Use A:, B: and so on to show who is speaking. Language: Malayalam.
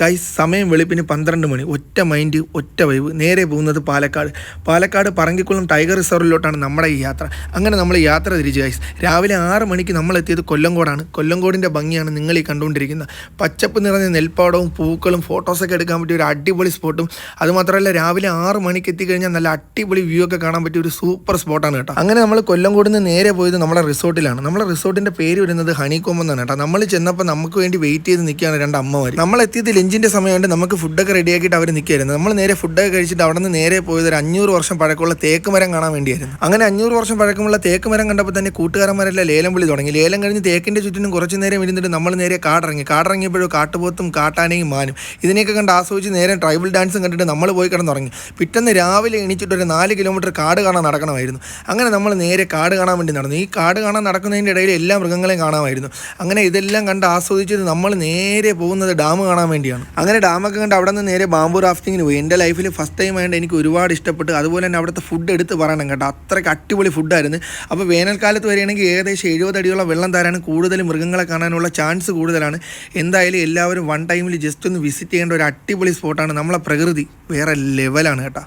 A: ഗൈസ് സമയം വെളുപ്പിന് പന്ത്രണ്ട് മണി. ഒറ്റ മൈൻഡ് ഒറ്റ വൈവ് നേരെ പോകുന്നത് പാലക്കാട്. പാലക്കാട് പറങ്കിക്കുളം ടൈഗർ റിസർവിലോട്ടാണ് നമ്മുടെ ഈ യാത്ര. അങ്ങനെ നമ്മൾ യാത്ര തിരിച്ചു ഗൈസ് രാവിലെ ആറ് മണിക്ക് നമ്മൾ എത്തിയത് കൊല്ലങ്കോടാണ് കൊല്ലങ്കോടിന്റെ ഭംഗിയാണ് നിങ്ങൾ ഈ കണ്ടുകൊണ്ടിരിക്കുന്ന പച്ചപ്പ് നിറഞ്ഞ നെൽപ്പാടവും പൂക്കളും ഫോട്ടോസൊക്കെ എടുക്കാൻ പറ്റിയ ഒരു അടിപൊളി സ്പോട്ടും അതുമാത്രമല്ല രാവിലെ ആറ് മണിക്ക് എത്തിക്കഴിഞ്ഞാൽ നല്ല അടിപൊളി വ്യൂ ഒക്കെ കാണാൻ പറ്റിയ ഒരു സൂപ്പർ സ്പോട്ടാണ് കേട്ടോ. അങ്ങനെ നമ്മൾ കൊല്ലങ്കോട് നിന്ന് നേരെ പോയത് നമ്മുടെ റിസോർട്ടിലാണ് നമ്മുടെ റിസോർട്ടിന്റെ പേര് വരുന്നത് ഹണികോമെന്നാണ് കേട്ടോ. നമ്മൾ ചെന്നപ്പോൾ നമുക്ക് വേണ്ടി വെയിറ്റ് ചെയ്ത് നിൽക്കുകയാണ് രണ്ട് അമ്മമാർ നമ്മൾ എത്തിയത് ലഞ്ചിന്റെ സമയമുണ്ട് നമുക്ക് ഫുഡൊക്കെ റെഡിയാക്കിയിട്ട് അവർ നിൽക്കുകയായിരുന്നു നമ്മൾ നേരെ ഫുഡൊക്കെ കഴിച്ചിട്ട് അവിടെ നിന്ന് നേരെ പോയത് ഒരു അഞ്ഞൂറ് വർഷം പഴക്കമുള്ള തേക്ക് മരം കാണാൻ വേണ്ടിയായിരുന്നു. അങ്ങനെ അഞ്ഞൂറ് വർഷം പഴക്കമുള്ള തേക്ക് മരം കണ്ടപ്പോൾ തന്നെ കൂട്ടുകാരന്മാരെല്ലാം ലേലം വിളി തുടങ്ങി. ലേലം കഴിഞ്ഞ് തേക്കിന്റെ ചുറ്റിനും കുറച്ച് നേരം ഇരുന്നിട്ട് നമ്മൾ നേരെ കാടിറങ്ങി. കാടിറങ്ങിയപ്പോഴും കാട്ടുപോത്തും കാട്ടാനയും മാനും. ഇതിനെയൊക്കെ കണ്ട് ആസ്വദിച്ച് നേരെ ട്രൈബൽ ഡാൻസും കണ്ടിട്ട് നമ്മൾ പോയി കിടന്നുറങ്ങി. പിറ്റേന്ന് രാവിലെ എണീച്ചിട്ട് ഒരു നാല് കിലോമീറ്റർ കാട് കാണാൻ നടക്കണമായിരുന്നു. അങ്ങനെ നമ്മൾ നേരെ കാട് കാണാൻ വേണ്ടി നടന്നു. ഈ കാട് കാണാൻ നടക്കുന്നതിന്റെ ഇടയിൽ എല്ലാ മൃഗങ്ങളെയും കാണാമായിരുന്നു. അങ്ങനെ ഇതെല്ലാം കണ്ട് ആസ്വദിച്ചത് നമ്മൾ നേരെ പോകുന്നത് ഡാം കാണാൻ വേണ്ടിയാണ്. അങ്ങനെ ഡാമൊക്കെ കണ്ട് അവിടെ നിന്ന് നേരെ ബാമ്പു റാഫ്റ്റിങ്ങിന് പോയി. എന്റെ ലൈഫിൽ ഫസ്റ്റ് ടൈം ആയതുകൊണ്ട് എനിക്ക് ഒരുപാട് ഇഷ്ടപ്പെട്ടു. അതുപോലെ തന്നെ അവിടുത്തെ ഫുഡ് എടുത്ത് പറയണം കേട്ടോ. അത്രയ്ക്ക് അടിപൊളി ഫുഡായിരുന്നു അപ്പോൾ വേനൽക്കാലത്ത് വരികയാണെങ്കിൽ ഏകദേശം എഴുപത് അടിയോളം വെള്ളം തരാനും കൂടുതൽ മൃഗങ്ങളെ കാണാനുള്ള ചാൻസ് കൂടുതലാണ്. എന്തായാലും എല്ലാവരും വൺ ടൈമിൽ ജസ്റ്റ് ഒന്ന് വിസിറ്റ് ചെയ്യേണ്ട ഒരു അടിപൊളി സ്പോട്ടാണ് നമ്മളെ പ്രകൃതി വേറെ ലെവലാണ് കേട്ടോ.